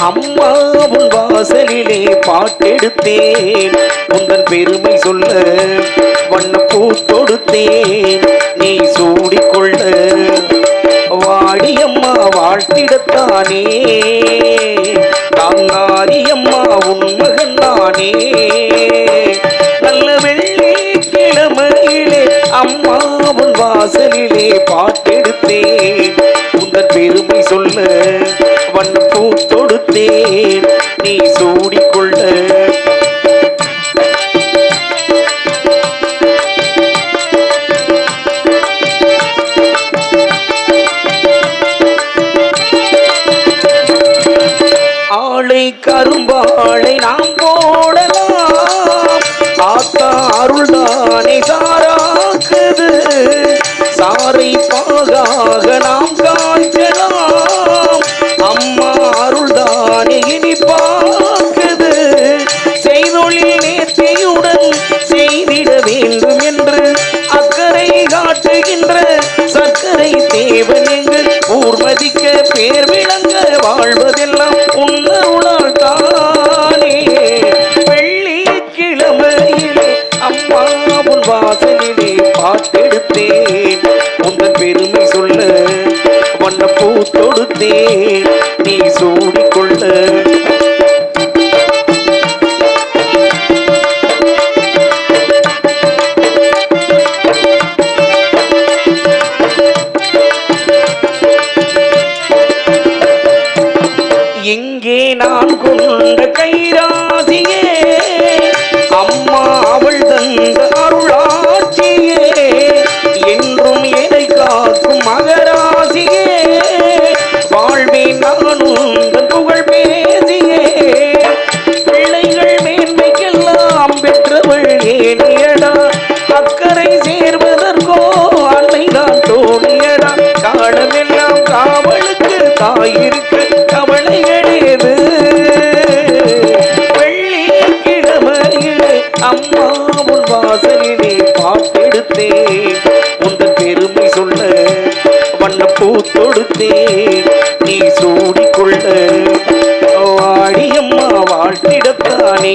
அம்மா உன் வாசலிலே பாட்டெடுத்தேன். உந்தன் பெருமை சொல்ல வண்ணப்பூ தொடுத்தேன். நீ சூடிக்கொள்ள வாடியம்மா வாழ்த்திடத்தானே. தாங்காரியம்மா உன் மகன் தானே நல்ல வெள்ளி கிழமையிலே அம்மாவும் வாசலிலே பாட்டெடுத்தேன் ஆளை கரும்பாளை நாம் போடலாம். ஆத்தா அருள்தானே தேவன் எங்கள் ஊர்மதிக்க பேர் விளங்க வாழ்வதெல்லாம் உன்னருளால் இங்கே நான் கொண்ட கைராசியே அம்மா அவள் தந்த அருளாட்சியே என்றும் எதை காக்கும் மகராசியே வாழ்வே நானும் புகழ் பேசியே பிள்ளைகள் மேன்மைக்கெல்லாம் பெற்றவள் ஏனியடா அக்கறை சேர்வதற்கோ அன்னை நான் தோணியடா காலமெல்லாம் காவலுக்கு தாயிருக்க சூடிக்கொள்ள வாடியம்மா வாழ்த்திடத்தானே.